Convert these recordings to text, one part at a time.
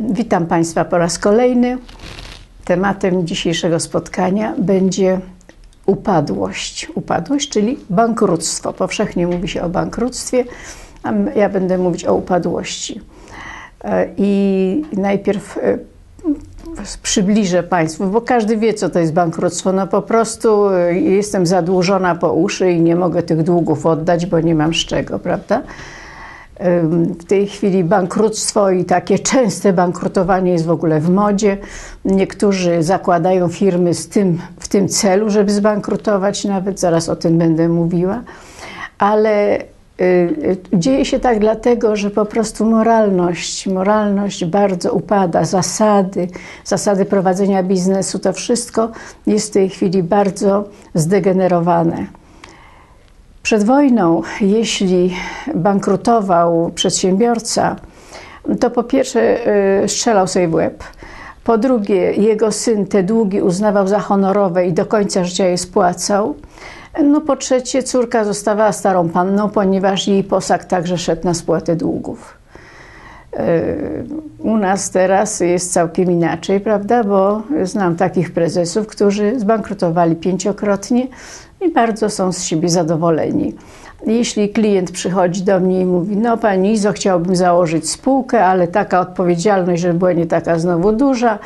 Witam Państwa po raz kolejny. Tematem dzisiejszego spotkania będzie upadłość. Upadłość, czyli bankructwo. Powszechnie mówi się o bankructwie, a ja będę mówić o upadłości. E, I najpierw e, przybliżę Państwu, bo każdy wie, co to jest bankructwo. No po prostu e, jestem zadłużona po uszy i nie mogę tych długów oddać, bo nie mam z czego, prawda? W tej chwili bankructwo i takie częste bankrutowanie jest w ogóle w modzie. Niektórzy zakładają firmy z tym, w tym celu, żeby zbankrutować, nawet zaraz o tym będę mówiła. Ale y, dzieje się tak dlatego, że po prostu moralność, moralność bardzo upada, zasady, zasady prowadzenia biznesu, to wszystko jest w tej chwili bardzo zdegenerowane. Przed wojną, jeśli bankrutował przedsiębiorca, to po pierwsze y, strzelał sobie w łeb. Po drugie, jego syn te długi uznawał za honorowe i do końca życia je spłacał. No po trzecie, córka zostawała starą panną, ponieważ jej posag także szedł na spłatę długów. Y, u nas teraz jest całkiem inaczej, prawda? Bo znam takich prezesów, którzy zbankrutowali pięciokrotnie, i bardzo są z siebie zadowoleni. Jeśli klient przychodzi do mnie i mówi, no pani Izo, chciałbym założyć spółkę, ale taka odpowiedzialność, żeby była nie taka znowu duża,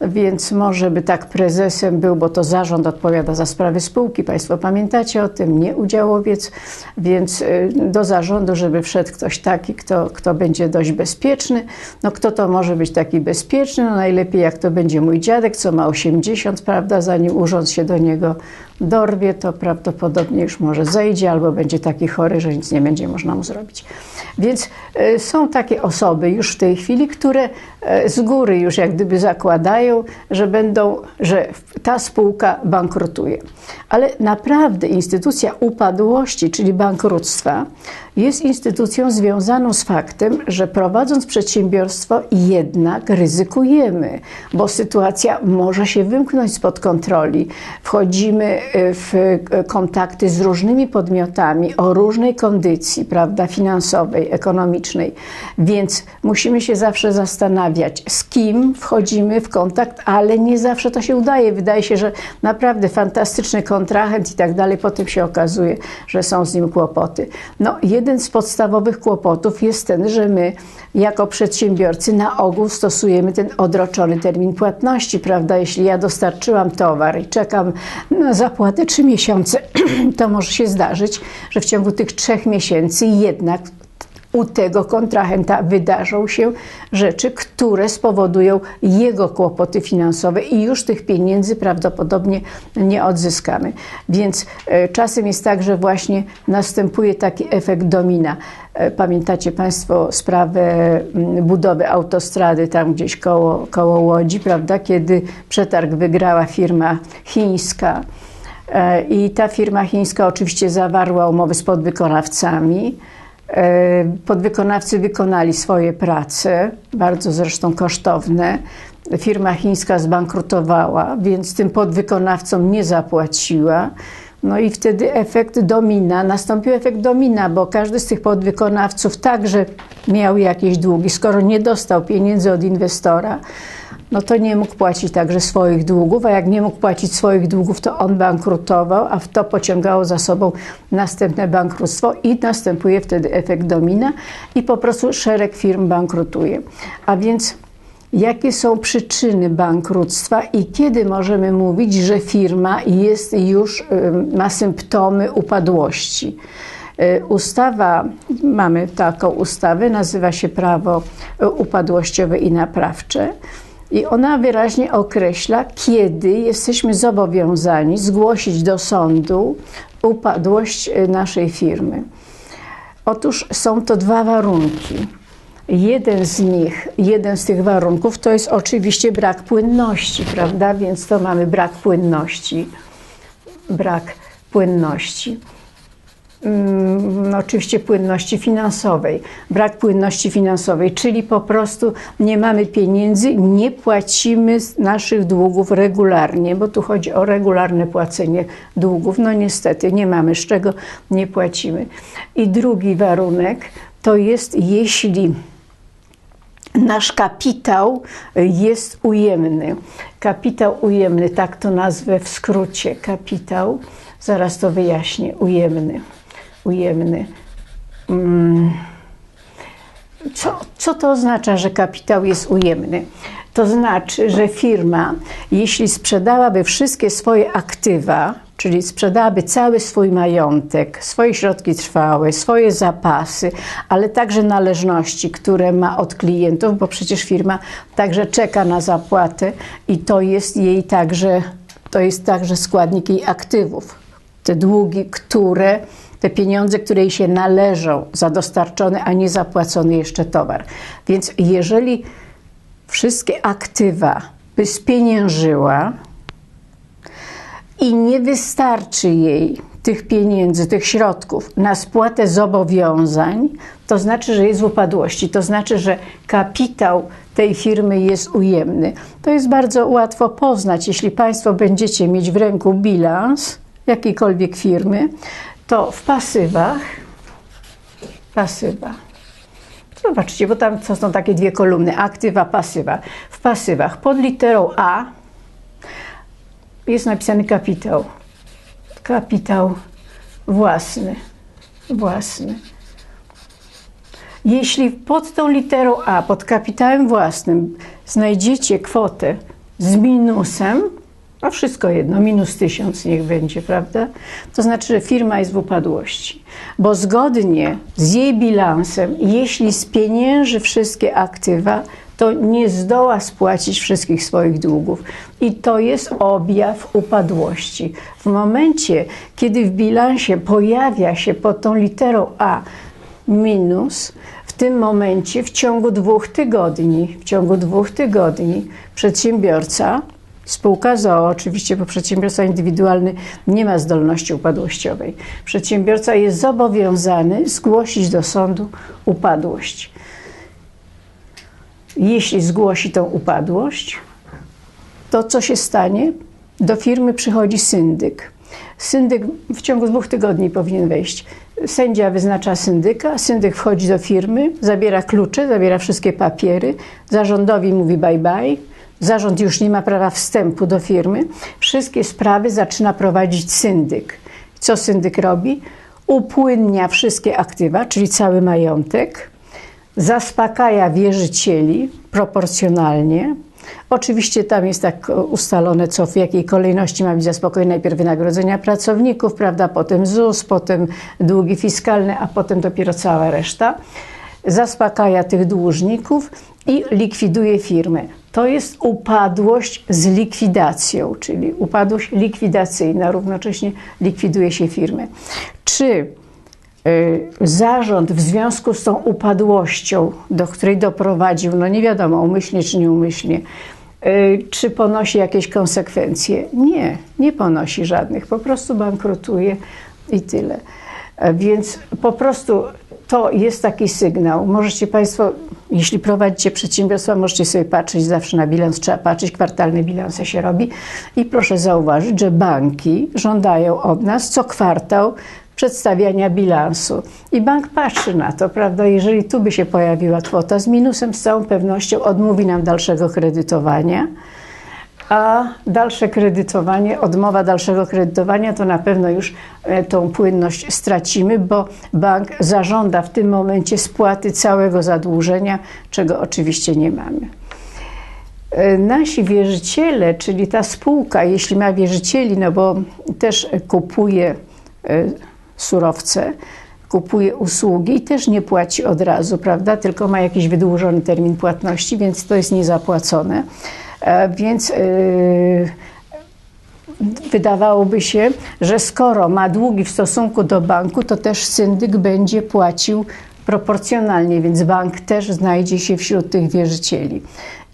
więc może by tak prezesem był, bo to zarząd odpowiada za sprawy spółki. Państwo pamiętacie o tym, nie udziałowiec, więc y, do zarządu, żeby wszedł ktoś taki, kto, kto będzie dość bezpieczny. No kto to może być taki bezpieczny? No najlepiej jak to będzie mój dziadek, co ma 80, prawda, zanim urząd się do niego dorwie, to prawdopodobnie już może zejdzie albo będzie taki chory, że nic nie będzie można mu zrobić. Więc y, są takie osoby już w tej chwili, które y, z góry już jak gdyby zakładają, że będą, że ta spółka bankrutuje. Ale naprawdę instytucja upadłości, czyli bankructwa, jest instytucją związaną z faktem, że prowadząc przedsiębiorstwo jednak ryzykujemy, bo sytuacja może się wymknąć spod kontroli. Wchodzimy w kontakty z różnymi podmiotami o różnej kondycji, prawda, finansowej, ekonomicznej, więc musimy się zawsze zastanawiać, z kim wchodzimy w kontakt, ale nie zawsze to się udaje. Wydaje się, że naprawdę fantastyczny kontrahent i tak dalej, potem się okazuje, że są z nim kłopoty. No, jeden z podstawowych kłopotów jest ten, że my jako przedsiębiorcy na ogół stosujemy ten odroczony termin płatności, prawda? Jeśli ja dostarczyłam towar i czekam na zapłatę trzy miesiące, to może się zdarzyć, że w ciągu tych trzech miesięcy jednak u tego kontrahenta wydarzą się rzeczy, które spowodują jego kłopoty finansowe i już tych pieniędzy prawdopodobnie nie odzyskamy. Więc e, czasem jest tak, że właśnie następuje taki efekt domina. E, pamiętacie Państwo sprawę budowy autostrady tam gdzieś koło, koło Łodzi, prawda? Kiedy przetarg wygrała firma chińska. E, I ta firma chińska oczywiście zawarła umowy z podwykonawcami. E, podwykonawcy wykonali swoje prace, bardzo zresztą kosztowne. Firma chińska zbankrutowała, więc tym podwykonawcom nie zapłaciła. No i wtedy efekt domina, nastąpił efekt domina, bo każdy z tych podwykonawców także miał jakieś długi. Skoro nie dostał pieniędzy od inwestora, no to nie mógł płacić także swoich długów, a jak nie mógł płacić swoich długów, to on bankrutował, a to pociągało za sobą następne bankructwo i następuje wtedy efekt domina i po prostu szereg firm bankrutuje. A więc jakie są przyczyny bankructwa i kiedy możemy mówić, że firma jest już, ma symptomy upadłości? Y, ustawa, mamy taką ustawę, nazywa się prawo upadłościowe i naprawcze. I ona wyraźnie określa, kiedy jesteśmy zobowiązani zgłosić do sądu upadłość y, naszej firmy. Otóż są to dwa warunki. Jeden z nich, jeden z tych warunków to jest oczywiście brak płynności, prawda? Więc to mamy brak płynności. Brak płynności. Mm, no, oczywiście płynności finansowej, brak płynności finansowej, czyli po prostu nie mamy pieniędzy, nie płacimy naszych długów regularnie, bo tu chodzi o regularne płacenie długów. No niestety nie mamy z czego, nie płacimy. I drugi warunek to jest, jeśli nasz kapitał jest ujemny. Kapitał ujemny, tak to nazwę w skrócie. Kapitał, zaraz to wyjaśnię, ujemny. Ujemny. Mm. Co, co to oznacza, że kapitał jest ujemny? To znaczy, że firma, jeśli sprzedałaby wszystkie swoje aktywa, czyli sprzedałaby cały swój majątek, swoje środki trwałe, swoje zapasy, ale także należności, które ma od klientów, bo przecież firma także czeka na zapłatę i to jest jej także, to jest także składnik jej aktywów. Te długi, które, te pieniądze, które jej się należą za dostarczony, a nie zapłacony jeszcze towar. Więc jeżeli wszystkie aktywa by spieniężyła, i nie wystarczy jej tych pieniędzy, tych środków na spłatę zobowiązań, to znaczy, że jest w upadłości, to znaczy, że kapitał tej firmy jest ujemny. To jest bardzo łatwo poznać. Jeśli Państwo będziecie mieć w ręku bilans jakiejkolwiek firmy, to w pasywach, pasywa, zobaczcie, bo tam są takie dwie kolumny, aktywa, pasywa. W pasywach pod literą A jest napisany kapitał. Kapitał własny. Własny. Jeśli pod tą literą A, pod kapitałem własnym, znajdziecie kwotę z minusem, a wszystko jedno, minus tysiąc niech będzie, prawda? To znaczy, że firma jest w upadłości. Bo zgodnie z jej bilansem, jeśli spienięży wszystkie aktywa, to nie zdoła spłacić wszystkich swoich długów. I to jest objaw upadłości. W momencie, kiedy w bilansie pojawia się pod tą literą A minus, w tym momencie w ciągu dwóch tygodni, w ciągu dwóch tygodni przedsiębiorca Spółka ZOO, oczywiście, bo przedsiębiorca indywidualny nie ma zdolności upadłościowej. Przedsiębiorca jest zobowiązany zgłosić do sądu upadłość. Jeśli zgłosi tą upadłość, to co się stanie? Do firmy przychodzi syndyk. Syndyk w ciągu dwóch tygodni powinien wejść. Sędzia wyznacza syndyka, syndyk wchodzi do firmy, zabiera klucze, zabiera wszystkie papiery, zarządowi mówi bye bye, zarząd już nie ma prawa wstępu do firmy, wszystkie sprawy zaczyna prowadzić syndyk. Co syndyk robi? Upłynnia wszystkie aktywa, czyli cały majątek, zaspokaja wierzycieli proporcjonalnie. Oczywiście tam jest tak ustalone, co w jakiej kolejności ma być zaspokojone. Najpierw wynagrodzenia pracowników, prawda, potem ZUS, potem długi fiskalne, a potem dopiero cała reszta. Zaspokaja tych dłużników i likwiduje firmę. To jest upadłość z likwidacją, czyli upadłość likwidacyjna, równocześnie likwiduje się firmę. Czy Y, zarząd w związku z tą upadłością, do której doprowadził, no nie wiadomo, umyślnie czy nieumyślnie, y, czy ponosi jakieś konsekwencje? Nie, nie ponosi żadnych, po prostu bankrutuje i tyle. E, więc po prostu to jest taki sygnał. Możecie Państwo, jeśli prowadzicie przedsiębiorstwa, możecie sobie patrzeć zawsze na bilans, trzeba patrzeć, kwartalne bilanse się robi. I proszę zauważyć, że banki żądają od nas co kwartał przedstawiania bilansu. I bank patrzy na to, prawda? Jeżeli tu by się pojawiła kwota z minusem, z całą pewnością odmówi nam dalszego kredytowania. A dalsze kredytowanie, odmowa dalszego kredytowania, to na pewno już e, tą płynność stracimy, bo bank zażąda w tym momencie spłaty całego zadłużenia, czego oczywiście nie mamy. E, nasi wierzyciele, czyli ta spółka, jeśli ma wierzycieli, no bo też kupuje e, surowce, kupuje usługi i też nie płaci od razu, prawda? Tylko ma jakiś wydłużony termin płatności, więc to jest niezapłacone. E, więc yy, wydawałoby się, że skoro ma długi w stosunku do banku, to też syndyk będzie płacił proporcjonalnie, więc bank też znajdzie się wśród tych wierzycieli.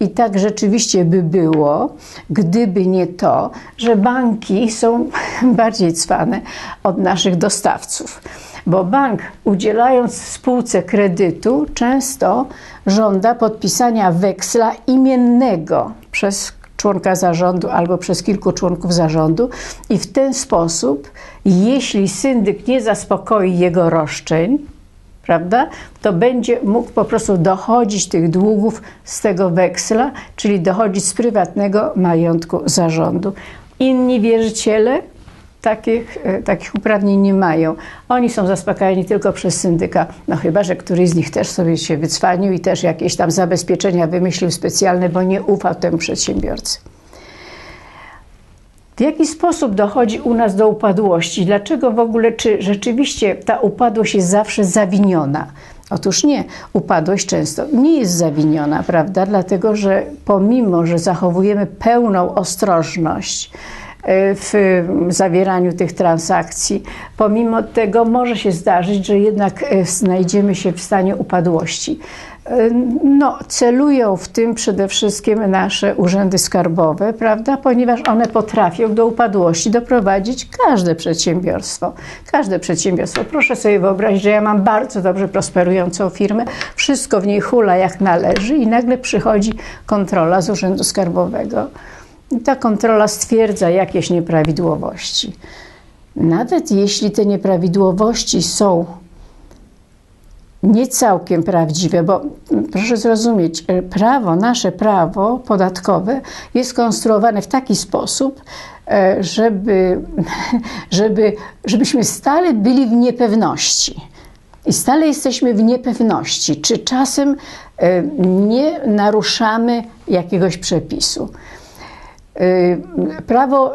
I tak rzeczywiście by było, gdyby nie to, że banki są bardziej cwane od naszych dostawców. Bo bank, udzielając spółce kredytu, często żąda podpisania weksla imiennego przez członka zarządu albo przez kilku członków zarządu, i w ten sposób, jeśli syndyk nie zaspokoi jego roszczeń, prawda, to będzie mógł po prostu dochodzić tych długów z tego weksla, czyli dochodzić z prywatnego majątku zarządu. Inni wierzyciele takich, e, takich uprawnień nie mają. Oni są zaspokajani tylko przez syndyka, no chyba, że któryś z nich też sobie się wycwanił i też jakieś tam zabezpieczenia wymyślił specjalne, bo nie ufał temu przedsiębiorcy. W jaki sposób dochodzi u nas do upadłości? Dlaczego w ogóle, czy rzeczywiście ta upadłość jest zawsze zawiniona? Otóż nie, upadłość często nie jest zawiniona, prawda? Dlatego, że pomimo, że zachowujemy pełną ostrożność, w zawieraniu tych transakcji. Pomimo tego może się zdarzyć, że jednak e, znajdziemy się w stanie upadłości. No, celują w tym przede wszystkim nasze urzędy skarbowe, prawda? Ponieważ one potrafią do upadłości doprowadzić każde przedsiębiorstwo. Każde przedsiębiorstwo. Proszę sobie wyobrazić, że ja mam bardzo dobrze prosperującą firmę, wszystko w niej hula jak należy i nagle przychodzi kontrola z urzędu skarbowego. I ta kontrola stwierdza jakieś nieprawidłowości. Nawet jeśli te nieprawidłowości są nie całkiem prawdziwe, bo proszę zrozumieć, e, prawo, nasze prawo podatkowe jest skonstruowane w taki sposób, e, żeby, żeby, żebyśmy stale byli w niepewności. I stale jesteśmy w niepewności, czy czasem e, nie naruszamy jakiegoś przepisu. Prawo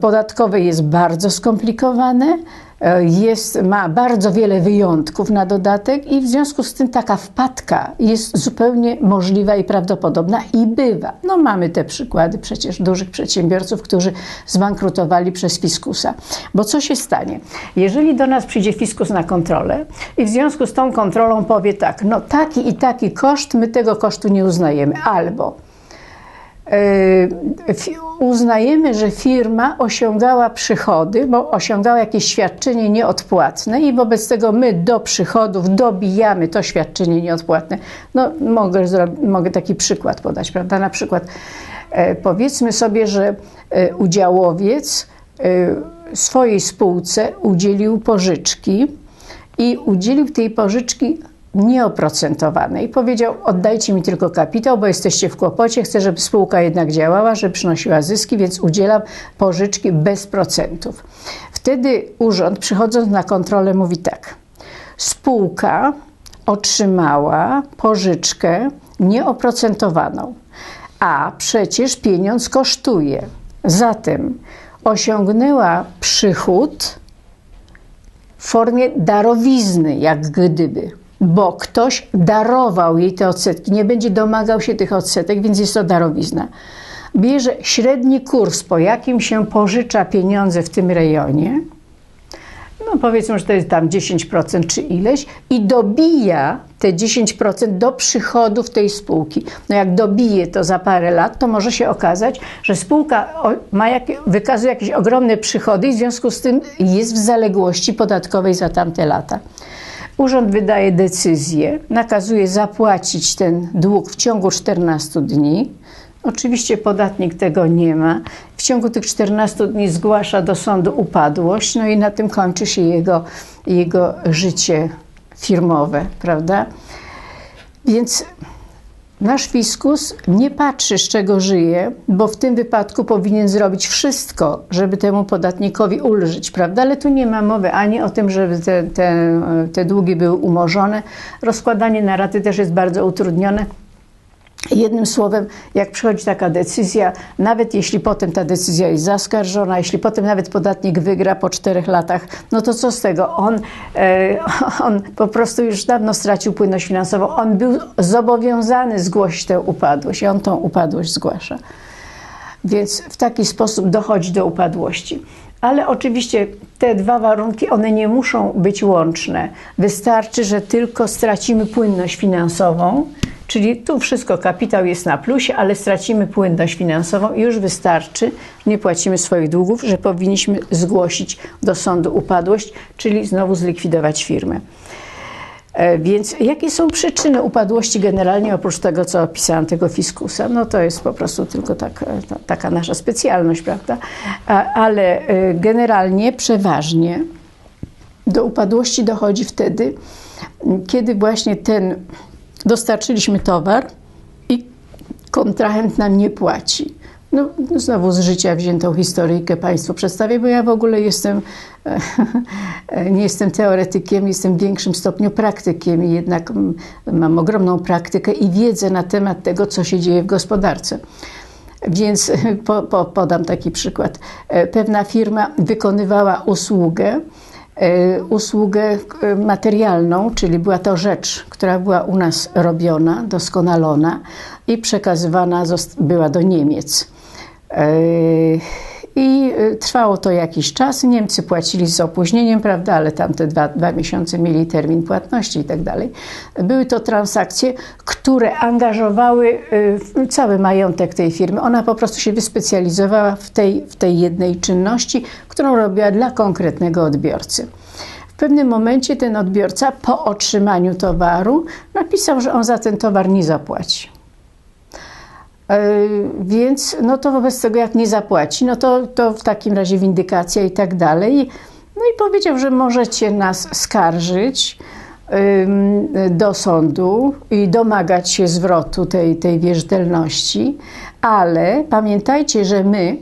podatkowe jest bardzo skomplikowane E, jest, ma bardzo wiele wyjątków na dodatek i w związku z tym taka wpadka jest zupełnie możliwa i prawdopodobna i bywa. No mamy te przykłady przecież dużych przedsiębiorców, którzy zbankrutowali przez fiskusa. Bo co się stanie? Jeżeli do nas przyjdzie fiskus na kontrolę i w związku z tą kontrolą powie tak, no taki i taki koszt, my tego kosztu nie uznajemy, albo uznajemy, że firma osiągała przychody, bo osiągała jakieś świadczenie nieodpłatne i wobec tego my do przychodów dobijamy to świadczenie nieodpłatne. No, mogę, mogę taki przykład podać, prawda? Na przykład e, powiedzmy sobie, że e, udziałowiec e, swojej spółce udzielił pożyczki i udzielił tej pożyczki nieoprocentowane i powiedział: Oddajcie mi tylko kapitał, bo jesteście w kłopocie. Chcę, żeby spółka jednak działała, żeby przynosiła zyski, więc udzielam pożyczki bez procentów. Wtedy urząd, przychodząc na kontrolę, mówi tak: Spółka otrzymała pożyczkę nieoprocentowaną, a przecież pieniądz kosztuje. Zatem osiągnęła przychód w formie darowizny, jak gdyby bo ktoś darował jej te odsetki, nie będzie domagał się tych odsetek, więc jest to darowizna. Bierze średni kurs, po jakim się pożycza pieniądze w tym rejonie, no powiedzmy, że to jest tam 10% czy ileś, i dobija te 10% do przychodów tej spółki. No jak dobije to za parę lat, to może się okazać, że spółka ma jak, wykazuje jakieś ogromne przychody i w związku z tym jest w zaległości podatkowej za tamte lata. Urząd wydaje decyzję, nakazuje zapłacić ten dług w ciągu 14 dni. Oczywiście podatnik tego nie ma. W ciągu tych 14 dni zgłasza do sądu upadłość, no i na tym kończy się jego, jego życie firmowe, prawda? Więc Nasz fiskus nie patrzy, z czego żyje, bo w tym wypadku powinien zrobić wszystko, żeby temu podatnikowi ulżyć, prawda? Ale tu nie ma mowy ani o tym, żeby te, te, te długi były umorzone. Rozkładanie na raty też jest bardzo utrudnione. Jednym słowem, jak przychodzi taka decyzja, nawet jeśli potem ta decyzja jest zaskarżona, jeśli potem nawet podatnik wygra po czterech latach, no to co z tego? On, e, on po prostu już dawno stracił płynność finansową. On był zobowiązany zgłosić tę upadłość i on tą upadłość zgłasza. Więc w taki sposób dochodzi do upadłości. Ale oczywiście te dwa warunki, one nie muszą być łączne. Wystarczy, że tylko stracimy płynność finansową, Czyli tu wszystko, kapitał jest na plusie, ale stracimy płynność finansową i już wystarczy, nie płacimy swoich długów, że powinniśmy zgłosić do sądu upadłość, czyli znowu zlikwidować firmę. E, więc jakie są przyczyny upadłości generalnie, oprócz tego, co opisałam, tego fiskusa? No to jest po prostu tylko tak, e, taka nasza specjalność, prawda? Ale e, generalnie, przeważnie do upadłości dochodzi wtedy, kiedy właśnie ten dostarczyliśmy towar i kontrahent nam nie płaci. No, znowu z życia wziętą historyjkę Państwu przedstawię, bo ja w ogóle jestem, nie jestem teoretykiem, jestem w większym stopniu praktykiem i jednak mam ogromną praktykę i wiedzę na temat tego, co się dzieje w gospodarce. Więc po, po, podam taki przykład. Pewna firma wykonywała usługę, usługę materialną, czyli była to rzecz, która była u nas robiona, doskonalona i przekazywana była do Niemiec. I trwało to jakiś czas. Niemcy płacili z opóźnieniem, prawda, ale tam te dwa, dwa miesiące mieli termin płatności i tak dalej. Były to transakcje, które angażowały cały majątek tej firmy. Ona po prostu się wyspecjalizowała w tej, w tej jednej czynności, którą robiła dla konkretnego odbiorcy. W pewnym momencie ten odbiorca po otrzymaniu towaru napisał, że on za ten towar nie zapłaci. Więc no to wobec tego, jak nie zapłaci, no to, to w takim razie windykacja i tak dalej. No i powiedział, że możecie nas skarżyć do sądu i domagać się zwrotu tej, tej wierzytelności, ale pamiętajcie, że my,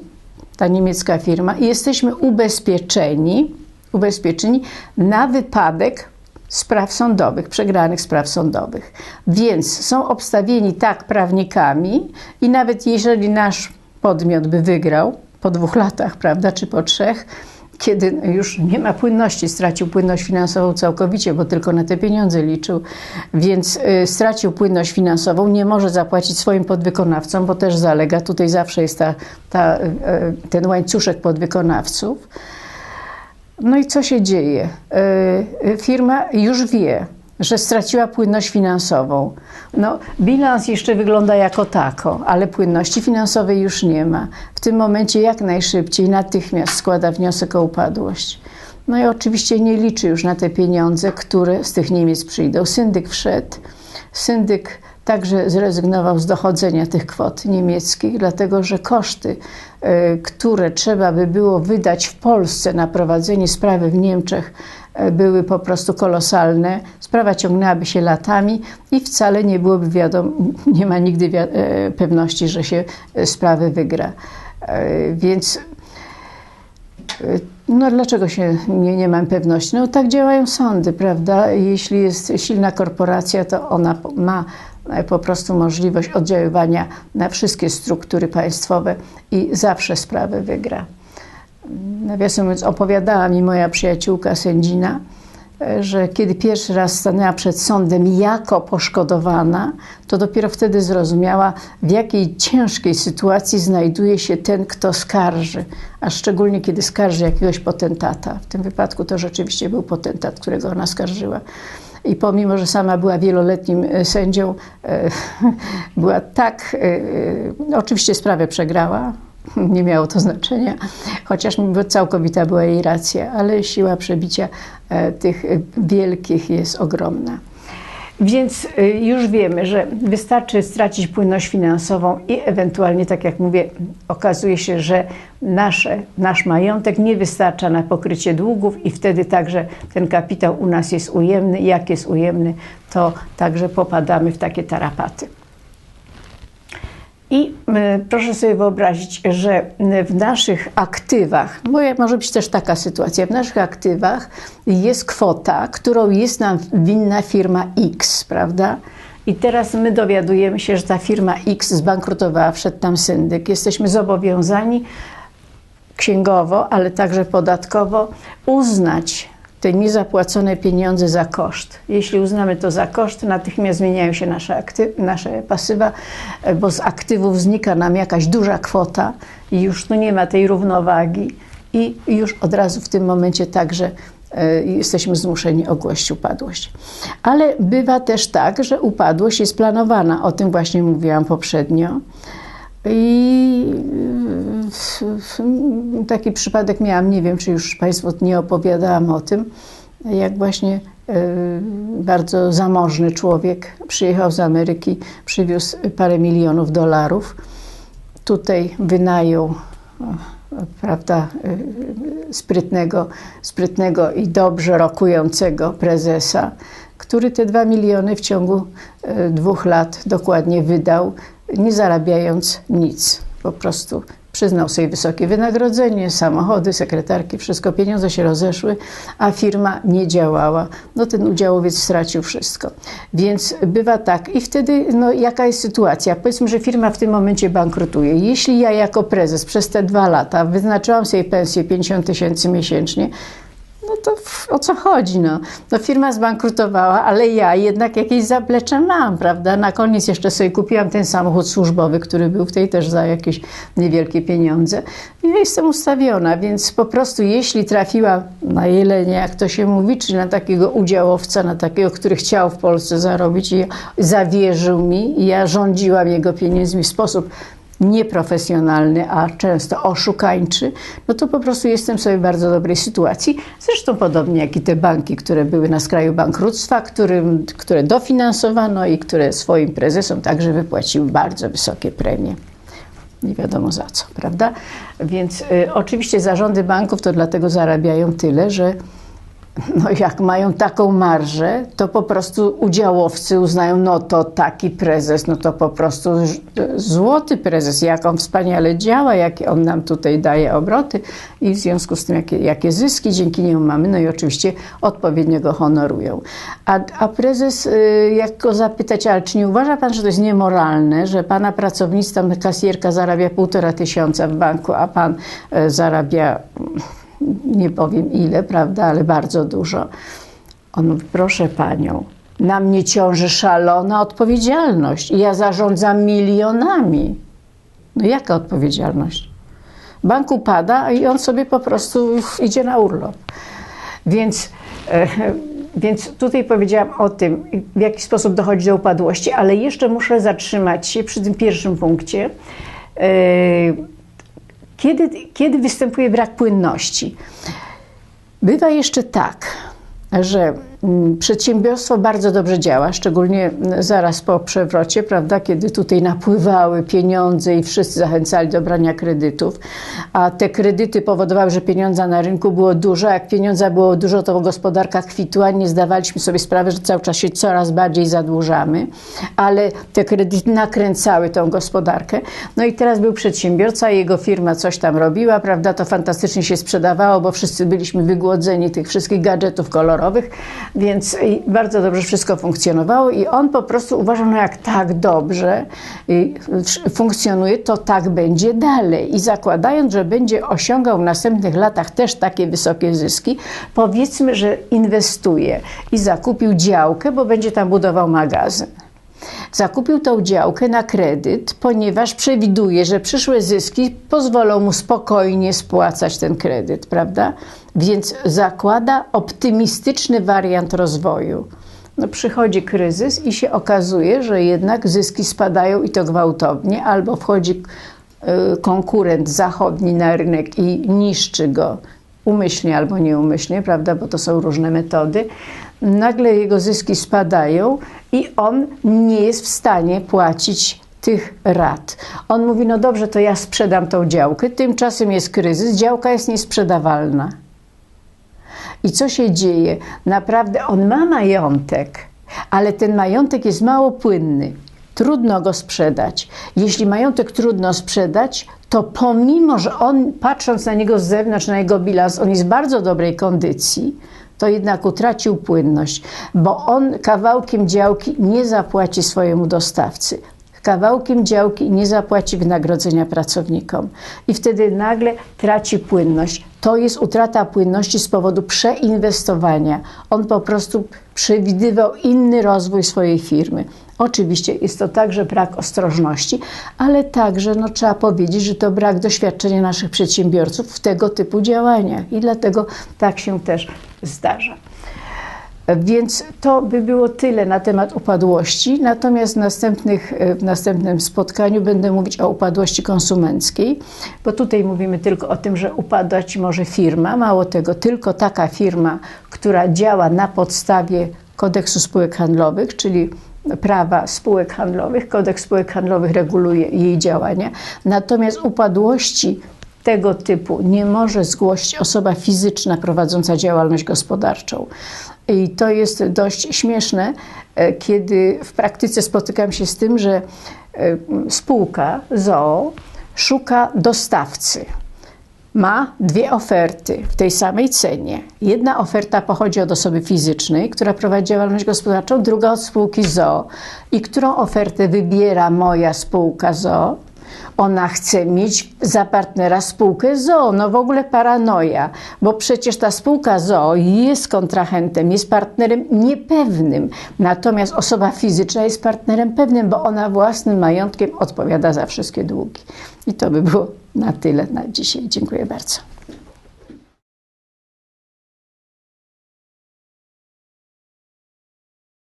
ta niemiecka firma, jesteśmy ubezpieczeni, ubezpieczeni na wypadek spraw sądowych, przegranych spraw sądowych. Więc są obstawieni tak prawnikami i nawet jeżeli nasz podmiot by wygrał po dwóch latach, prawda, czy po trzech, kiedy już nie ma płynności, stracił płynność finansową całkowicie, bo tylko na te pieniądze liczył, więc y, stracił płynność finansową, nie może zapłacić swoim podwykonawcom, bo też zalega, tutaj zawsze jest ta, ta, y, y, ten łańcuszek podwykonawców no i co się dzieje? E, firma już wie, że straciła płynność finansową. No, bilans jeszcze wygląda jako tako, ale płynności finansowej już nie ma. W tym momencie jak najszybciej, natychmiast składa wniosek o upadłość. No i oczywiście nie liczy już na te pieniądze, które z tych Niemiec przyjdą. Syndyk wszedł. Syndyk także zrezygnował z dochodzenia tych kwot niemieckich, dlatego że koszty, e, które trzeba by było wydać w Polsce na prowadzenie sprawy w Niemczech, e, były po prostu kolosalne. Sprawa ciągnęłaby się latami i wcale nie byłoby wiadomo, nie ma nigdy e, pewności, że się sprawy wygra. Więc no dlaczego się nie, nie mam pewności? No tak działają sądy, prawda? Jeśli jest silna korporacja, to ona ma po prostu możliwość oddziaływania na wszystkie struktury państwowe i zawsze sprawę wygra. Nawiasem mówiąc, opowiadała mi moja przyjaciółka sędzina, że kiedy pierwszy raz stanęła przed sądem jako poszkodowana, to dopiero wtedy zrozumiała, w jakiej ciężkiej sytuacji znajduje się ten, kto skarży, a szczególnie kiedy skarży jakiegoś potentata. W tym wypadku to rzeczywiście był potentat, którego ona skarżyła. I pomimo, że sama była wieloletnim e, sędzią, e, była tak, e, oczywiście sprawę przegrała, nie miało to znaczenia, chociaż całkowita była jej racja, ale siła przebicia tych wielkich jest ogromna. Więc y, już wiemy, że wystarczy stracić płynność finansową i ewentualnie, tak jak mówię, okazuje się, że nasze, nasz majątek nie wystarcza na pokrycie długów i wtedy także ten kapitał u nas jest ujemny. Jak jest ujemny, to także popadamy w takie tarapaty. I y, proszę sobie wyobrazić, że w naszych aktywach, może być też taka sytuacja, w naszych aktywach jest kwota, którą jest nam winna firma X, prawda? I teraz my dowiadujemy się, że ta firma X zbankrutowała, wszedł tam syndyk. Jesteśmy zobowiązani księgowo, ale także podatkowo uznać te niezapłacone pieniądze za koszt. Jeśli uznamy to za koszt, natychmiast zmieniają się nasze, aktyw, nasze pasywa, e, bo z aktywów znika nam jakaś duża kwota i już tu nie ma tej równowagi i już od razu w tym momencie także e, jesteśmy zmuszeni ogłosić upadłość. Ale bywa też tak, że upadłość jest planowana, o tym właśnie mówiłam poprzednio. I taki przypadek miałam, nie wiem, czy już Państwu nie opowiadałam o tym, jak właśnie bardzo zamożny człowiek przyjechał z Ameryki, przywiózł parę milionów dolarów. Tutaj wynajął prawda, y, sprytnego, sprytnego i dobrze rokującego prezesa, który te dwa miliony w ciągu y, dwóch lat dokładnie wydał, nie zarabiając nic. Po prostu Przyznał sobie wysokie wynagrodzenie, samochody, sekretarki, wszystko, pieniądze się rozeszły, a firma nie działała. No ten udziałowiec stracił wszystko. Więc bywa tak. I wtedy, no jaka jest sytuacja? Powiedzmy, że firma w tym momencie bankrutuje. Jeśli ja jako prezes przez te dwa lata wyznaczyłam sobie pensję 50 tysięcy miesięcznie, no to o co chodzi? No? no firma zbankrutowała, ale ja jednak jakieś zaplecze mam, prawda? Na koniec jeszcze sobie kupiłam ten samochód służbowy, który był w tej też za jakieś niewielkie pieniądze. I ja jestem ustawiona, więc po prostu jeśli trafiła na jelenie, jak to się mówi, czyli na takiego udziałowca, na takiego, który chciał w Polsce zarobić i zawierzył mi i ja rządziłam jego pieniędzmi w sposób nieprofesjonalny, a często oszukańczy, no to po prostu jestem sobie w bardzo dobrej sytuacji. Zresztą podobnie jak i te banki, które były na skraju bankructwa, którym, które dofinansowano i które swoim prezesom także wypłaciły bardzo wysokie premie nie wiadomo za co, prawda? Więc y, oczywiście zarządy banków to dlatego zarabiają tyle, że no jak mają taką marżę, to po prostu udziałowcy uznają, no to taki prezes, no to po prostu złoty prezes, jak on wspaniale działa, jakie on nam tutaj daje obroty i w związku z tym, jakie, jakie zyski dzięki niemu mamy, no i oczywiście odpowiednio go honorują. A, a prezes, y, jak go zapytać, ale czy nie uważa pan, że to jest niemoralne, że pana pracownica, kasjerka zarabia półtora tysiąca w banku, a pan y, zarabia nie powiem ile, prawda, ale bardzo dużo. On mówi, proszę panią, na mnie ciąży szalona odpowiedzialność i ja zarządzam milionami. No jaka odpowiedzialność? Bank upada i on sobie po prostu idzie na urlop. Więc, e, więc tutaj powiedziałam o tym, w jaki sposób dochodzi do upadłości, ale jeszcze muszę zatrzymać się przy tym pierwszym punkcie. E, kiedy, kiedy występuje brak płynności? Bywa jeszcze tak, że przedsiębiorstwo bardzo dobrze działa, szczególnie zaraz po przewrocie, prawda, kiedy tutaj napływały pieniądze i wszyscy zachęcali do brania kredytów, a te kredyty powodowały, że pieniądza na rynku było dużo. Jak pieniądza było dużo, to gospodarka kwitła, nie zdawaliśmy sobie sprawy, że cały czas się coraz bardziej zadłużamy, ale te kredyty nakręcały tą gospodarkę. No i teraz był przedsiębiorca, jego firma coś tam robiła, prawda, to fantastycznie się sprzedawało, bo wszyscy byliśmy wygłodzeni tych wszystkich gadżetów kolorowych, więc bardzo dobrze wszystko funkcjonowało i on po prostu uważał, no jak tak dobrze funkcjonuje, to tak będzie dalej. I zakładając, że będzie osiągał w następnych latach też takie wysokie zyski, powiedzmy, że inwestuje i zakupił działkę, bo będzie tam budował magazyn. Zakupił tą działkę na kredyt, ponieważ przewiduje, że przyszłe zyski pozwolą mu spokojnie spłacać ten kredyt, prawda? Więc zakłada optymistyczny wariant rozwoju. No, przychodzi kryzys i się okazuje, że jednak zyski spadają i to gwałtownie, albo wchodzi y, konkurent zachodni na rynek i niszczy go umyślnie albo nieumyślnie, prawda, bo to są różne metody. Nagle jego zyski spadają i on nie jest w stanie płacić tych rat. On mówi: No dobrze, to ja sprzedam tą działkę. Tymczasem jest kryzys, działka jest niesprzedawalna. I co się dzieje? Naprawdę on ma majątek, ale ten majątek jest mało płynny. Trudno go sprzedać. Jeśli majątek trudno sprzedać, to pomimo, że on, patrząc na niego z zewnątrz, na jego bilans, on jest w bardzo dobrej kondycji, to jednak utracił płynność, bo on kawałkiem działki nie zapłaci swojemu dostawcy kawałkiem działki nie zapłaci wynagrodzenia pracownikom. I wtedy nagle traci płynność. To jest utrata płynności z powodu przeinwestowania. On po prostu przewidywał inny rozwój swojej firmy. Oczywiście jest to także brak ostrożności, ale także no, trzeba powiedzieć, że to brak doświadczenia naszych przedsiębiorców w tego typu działaniach i dlatego tak się też zdarza. Więc to by było tyle na temat upadłości. Natomiast w, następnych, w następnym spotkaniu będę mówić o upadłości konsumenckiej, bo tutaj mówimy tylko o tym, że upadać może firma. Mało tego, tylko taka firma, która działa na podstawie kodeksu spółek handlowych, czyli prawa spółek handlowych. Kodeks spółek handlowych reguluje jej działania. Natomiast upadłości tego typu nie może zgłosić osoba fizyczna prowadząca działalność gospodarczą. I to jest dość śmieszne, e, kiedy w praktyce spotykam się z tym, że e, spółka ZOO szuka dostawcy. Ma dwie oferty w tej samej cenie. Jedna oferta pochodzi od osoby fizycznej, która prowadzi działalność gospodarczą, druga od spółki ZOO. I którą ofertę wybiera moja spółka ZOO? Ona chce mieć za partnera spółkę ZOO. No w ogóle paranoja, bo przecież ta spółka ZOO jest kontrahentem, jest partnerem niepewnym. Natomiast osoba fizyczna jest partnerem pewnym, bo ona własnym majątkiem odpowiada za wszystkie długi. I to by było na tyle na dzisiaj. Dziękuję bardzo.